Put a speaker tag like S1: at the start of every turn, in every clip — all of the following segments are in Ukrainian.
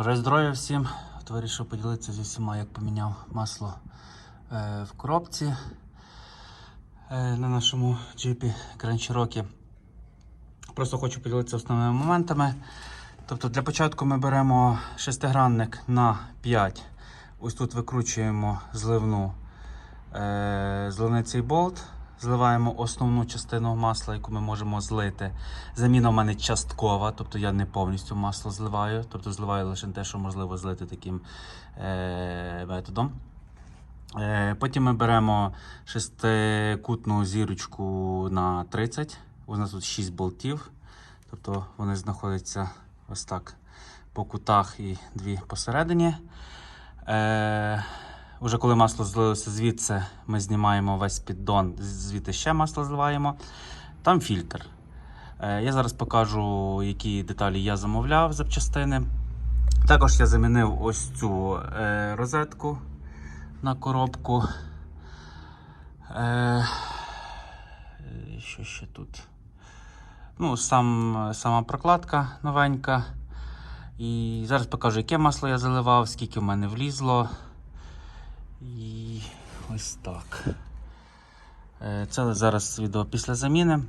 S1: Здоров'я всім. От Вирішив поділитися зі всіма, як поміняв масло е, в коробці е, на нашому джипі Grand Cherokee. Просто хочу поділитися основними моментами. Тобто для початку ми беремо шестигранник на 5. Ось тут викручуємо зливну е, зливний болт. Зливаємо основну частину масла, яку ми можемо злити. Заміна в мене часткова, тобто я не повністю масло зливаю, тобто зливаю лише те, що можливо злити таким е, методом. Е, потім ми беремо шестикутну зірочку на 30. У нас тут 6 болтів, тобто вони знаходяться ось так по кутах і дві посередині. Е, Уже коли масло злилося звідси, ми знімаємо весь піддон, звідти ще масло зливаємо. Там фільтр. Е, Я зараз покажу, які деталі я замовляв запчастини. Також я замінив ось цю е, розетку на коробку. Е, що ще тут? Ну, сам, сама прокладка новенька. І зараз покажу, яке масло я заливав, скільки в мене влізло. І ось так. Е, Це зараз відео після заміни.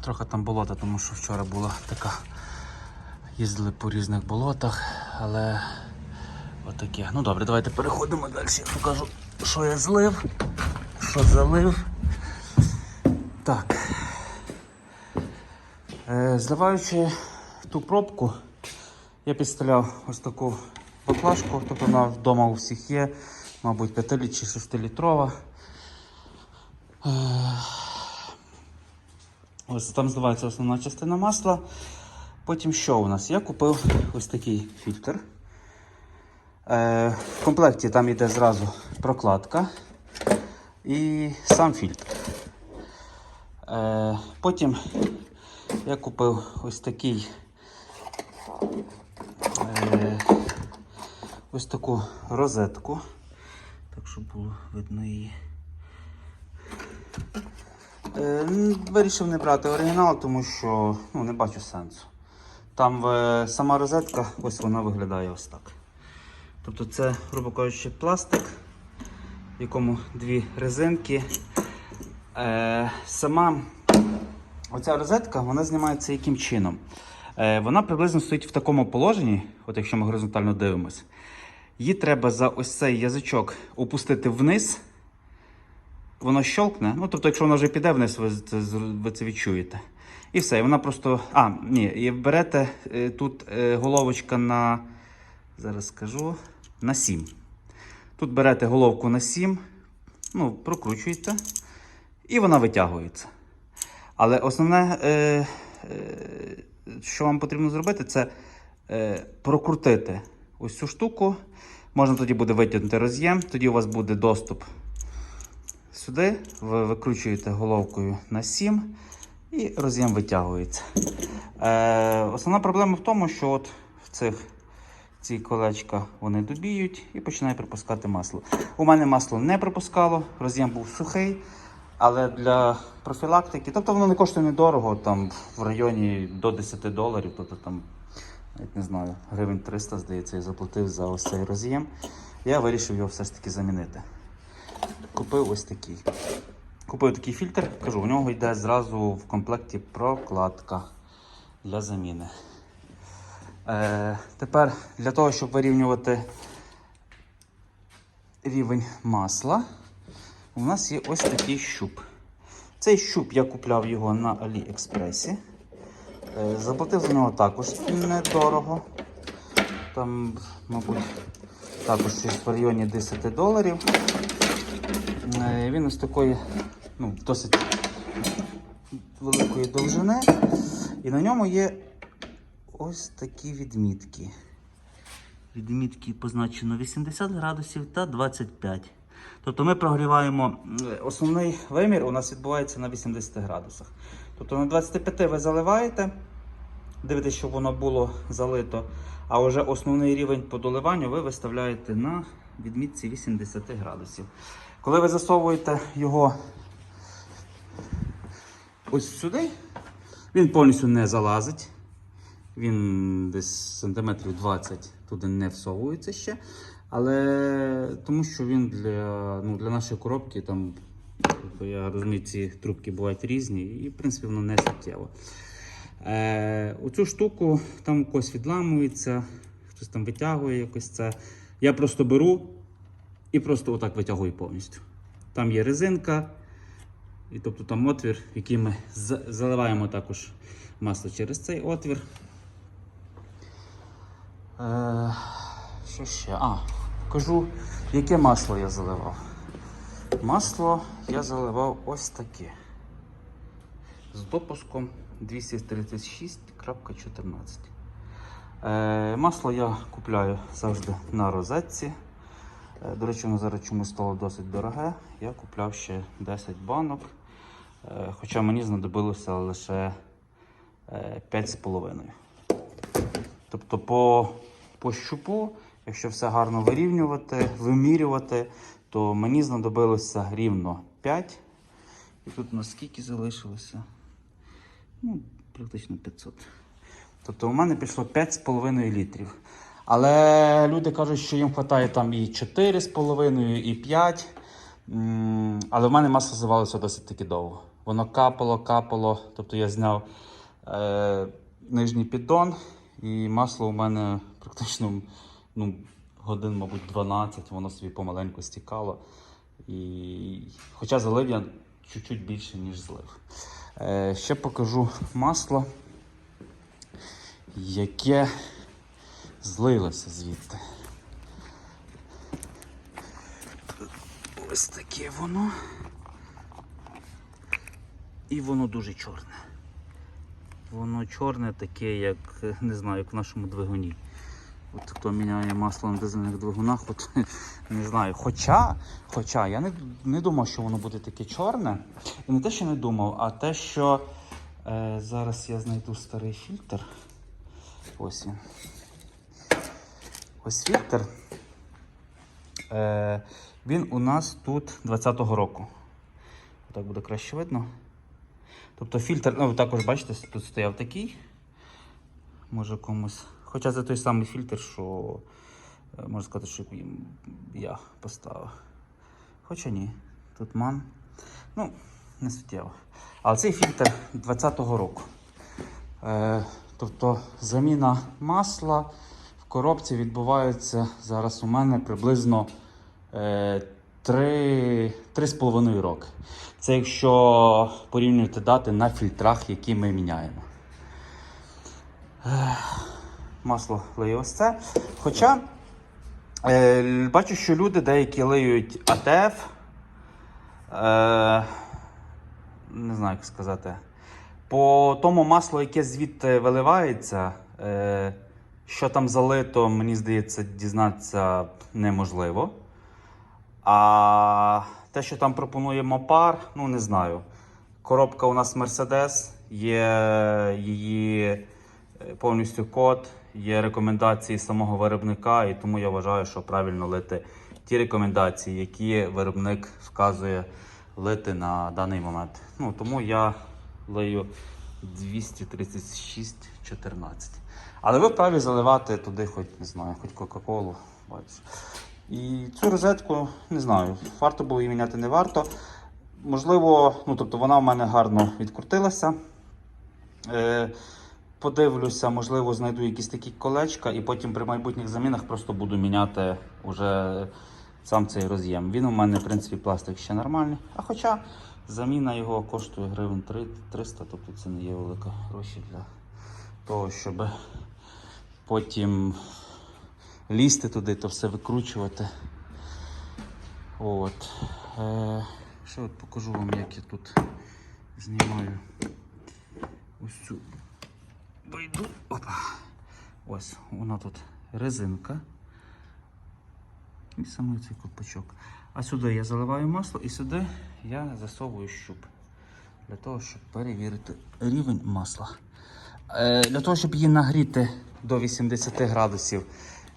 S1: Трохи там болота, тому що вчора була така. Їздили по різних болотах, але отаке. Ну добре, давайте переходимо далі. Я покажу, що я злив, що залив. Так. Е, Зливаючи ту пробку, я підставляв ось таку баклажку, тобто вона вдома у всіх є, мабуть, 5 чи 6 літрова. Е, Ось там зливається основна частина масла. Потім що у нас? Я купив ось такий фільтр. Е, в комплекті там йде зразу прокладка і сам фільтр. Е, потім я купив ось такий ось таку розетку. Так, щоб було видно її. Е, Вирішив не брати оригінал, тому що ну, не бачу сенсу. Там е, сама розетка, ось вона виглядає ось так. Тобто це, грубо кажучи, пластик, в якому дві резинки. Е, сама оця розетка вона знімається яким чином? Е, вона приблизно стоїть в такому положенні, от якщо ми горизонтально дивимося. Її треба за ось цей язичок опустити вниз воно щолкне. Ну, тобто, якщо воно вже піде вниз, ви це, ви це відчуєте. І все, і вона просто. А, ні, і берете е, тут е, головочка на. Зараз скажу. На 7. Тут берете головку на 7, ну, прокручуєте, і вона витягується. Але основне, е, е, що вам потрібно зробити, це е, прокрутити ось цю штуку. Можна тоді буде витягнути роз'єм, тоді у вас буде доступ Сюди ви викручуєте головкою на 7 і роз'єм витягується. Е, основна проблема в тому, що от в цих ці колечка вони добіють і починає припускати масло. У мене масло не пропускало, роз'єм був сухий, але для профілактики, тобто воно не коштує недорого, там в районі до 10 доларів, тобто там, навіть не знаю, гривень 300, здається, я заплатив за ось цей роз'єм. Я вирішив його все ж таки замінити купив ось такий. Купив такий фільтр, кажу, у нього йде зразу в комплекті прокладка для заміни. Е, тепер для того, щоб вирівнювати рівень масла, у нас є ось такий щуп. Цей щуп я купляв його на Аліекспресі. Е, заплатив за нього також недорого. Там, мабуть, також щось в районі 10 доларів. Е, Він ось такої ну, досить великої довжини. І на ньому є ось такі відмітки. Відмітки позначено 80 градусів та 25. Тобто ми прогріваємо е, основний вимір у нас відбувається на 80 градусах. Тобто на 25 ви заливаєте, дивитесь, щоб воно було залито. А вже основний рівень по доливанню ви виставляєте на відмітці 80 градусів. Коли ви засовуєте його ось сюди, він повністю не залазить. Він десь сантиметрів 20 туди не всовується ще. Але тому що він для, ну, для нашої коробки там, тобто я розумію, ці трубки бувають різні, і в принципі воно не суттєво. Е, оцю штуку там когось відламується, хтось там витягує якось це. Я просто беру і просто отак витягую повністю. Там є резинка, і тобто там отвір, який ми заливаємо також масло через цей отвір. Е, що ще? А, покажу, яке масло я заливав. Масло я заливав ось таке. З допуском 236.14. Е, масло я купляю завжди на розетці. Е, До речі, воно зараз чомусь стало досить дороге. Я купляв ще 10 банок. Е, Хоча мені знадобилося лише е, 5,5. Тобто по, по щупу, якщо все гарно вирівнювати, вимірювати, то мені знадобилося рівно 5. І тут наскільки залишилося? Ну, практично 500. Тобто у мене пішло 5,5 літрів. Але люди кажуть, що їм вистачає там і 4,5, і 5. Але в мене масло зливалося досить таки довго. Воно капало, капало. Тобто я зняв е, нижній піддон, і масло у мене практично ну, годин, мабуть, 12, воно собі помаленьку стікало. І... Хоча залив я чуть-чуть більше, ніж злив. Е, ще покажу масло, яке злилося звідти. Ось таке воно. І воно дуже чорне. Воно чорне таке, як не знаю, як в нашому двигуні. От хто міняє масло на дизельних двигунах, от не знаю. Хоча, хоча я не, не думав, що воно буде таке чорне. І не те, що не думав, а те, що е, зараз я знайду старий фільтр. Ось він. Ось фільтр. Е, він у нас тут 20-го року. Так буде краще видно. Тобто фільтр, ну ви також бачите, тут стояв такий. Може комусь. Хоча це той самий фільтр, що е, можна сказати, що я поставив. Хоча ні, тут ман. Ну, не суттєво. Але цей фільтр 20-го року. Е, тобто заміна масла в коробці відбувається зараз у мене приблизно е, 3, 3,5 роки. Це якщо порівнювати дати на фільтрах, які ми міняємо. Ех, Масло лию ось це. Хоча е, бачу, що люди деякі лиють АТФ. Е, не знаю, як сказати. По тому маслу, яке звідти виливається, е, що там залито, мені здається, дізнатися неможливо. А те, що там пропонує Мопар, ну не знаю. Коробка у нас Mercedes, є її е, повністю код, є рекомендації самого виробника, і тому я вважаю, що правильно лити ті рекомендації, які виробник вказує лити на даний момент. Ну, тому я лию 236,14. Але ви вправі заливати туди, хоч не знаю, хоч Кока-Колу. І цю розетку не знаю, варто було її міняти, не варто. Можливо, ну тобто вона в мене гарно відкрутилася. Е, подивлюся, можливо, знайду якісь такі колечка, і потім при майбутніх замінах просто буду міняти уже сам цей роз'єм. Він у мене, в принципі, пластик ще нормальний. А хоча заміна його коштує гривень 3 300, тобто це не є велика гроші для того, щоб потім лізти туди, то все викручувати. От. Е, ще от покажу вам, як я тут знімаю ось цю байду. Опа. Ось, вона тут резинка. І саме цей копачок. А сюди я заливаю масло і сюди я засовую щуп. Для того, щоб перевірити рівень масла. Е, для того, щоб її нагріти до 80 градусів,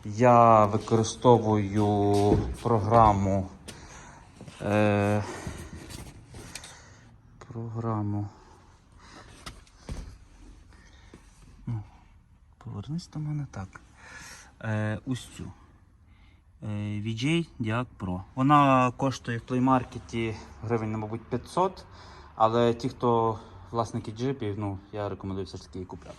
S1: я використовую програму. Е, програму. Повернись до мене так. Е, ось цю. Е, VJ Diac Pro. Вона коштує в плеймаркеті гривень, ну, мабуть, 500, але ті, хто власники джипів, ну, я рекомендую все ж таки її купляти.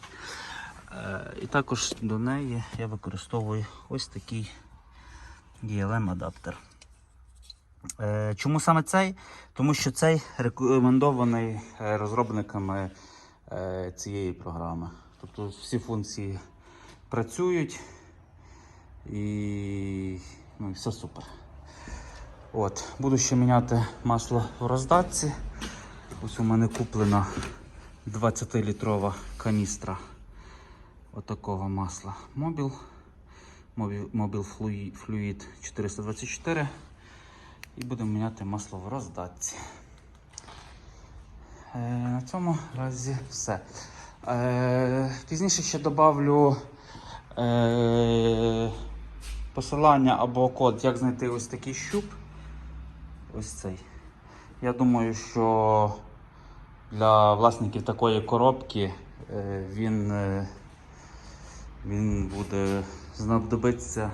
S1: Е, і також до неї я використовую ось такий DLM-адаптер. Е, Чому саме цей? Тому що цей рекомендований е, розробниками е, цієї програми. Тобто всі функції працюють і, ну, і все супер. От, буду ще міняти масло в роздатці. Ось у мене куплена 20-літрова каністра отакого масла Mobil Fluid- Fluid 424. І будемо міняти масло в роздатці. Е, на цьому разі все. Е, пізніше ще добавлю е, посилання або код, як знайти ось такий щуп. Ось цей. Я думаю, що для власників такої коробки е, він, він буде знадобиться.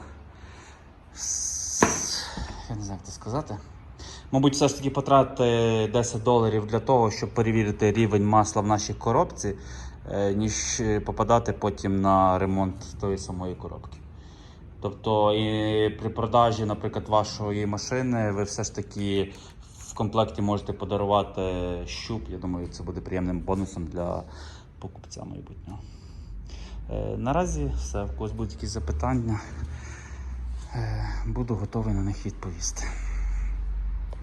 S1: Я не знаю, як це сказати. Мабуть, все ж таки потратити 10 доларів для того, щоб перевірити рівень масла в нашій коробці, ніж е, попадати потім на ремонт тої самої коробки. Тобто і при продажі, наприклад, вашої машини, ви все ж таки в комплекті можете подарувати щуп. Я думаю, це буде приємним бонусом для покупця майбутнього. Е, Наразі все, в когось будуть якісь запитання, е, буду готовий на них відповісти.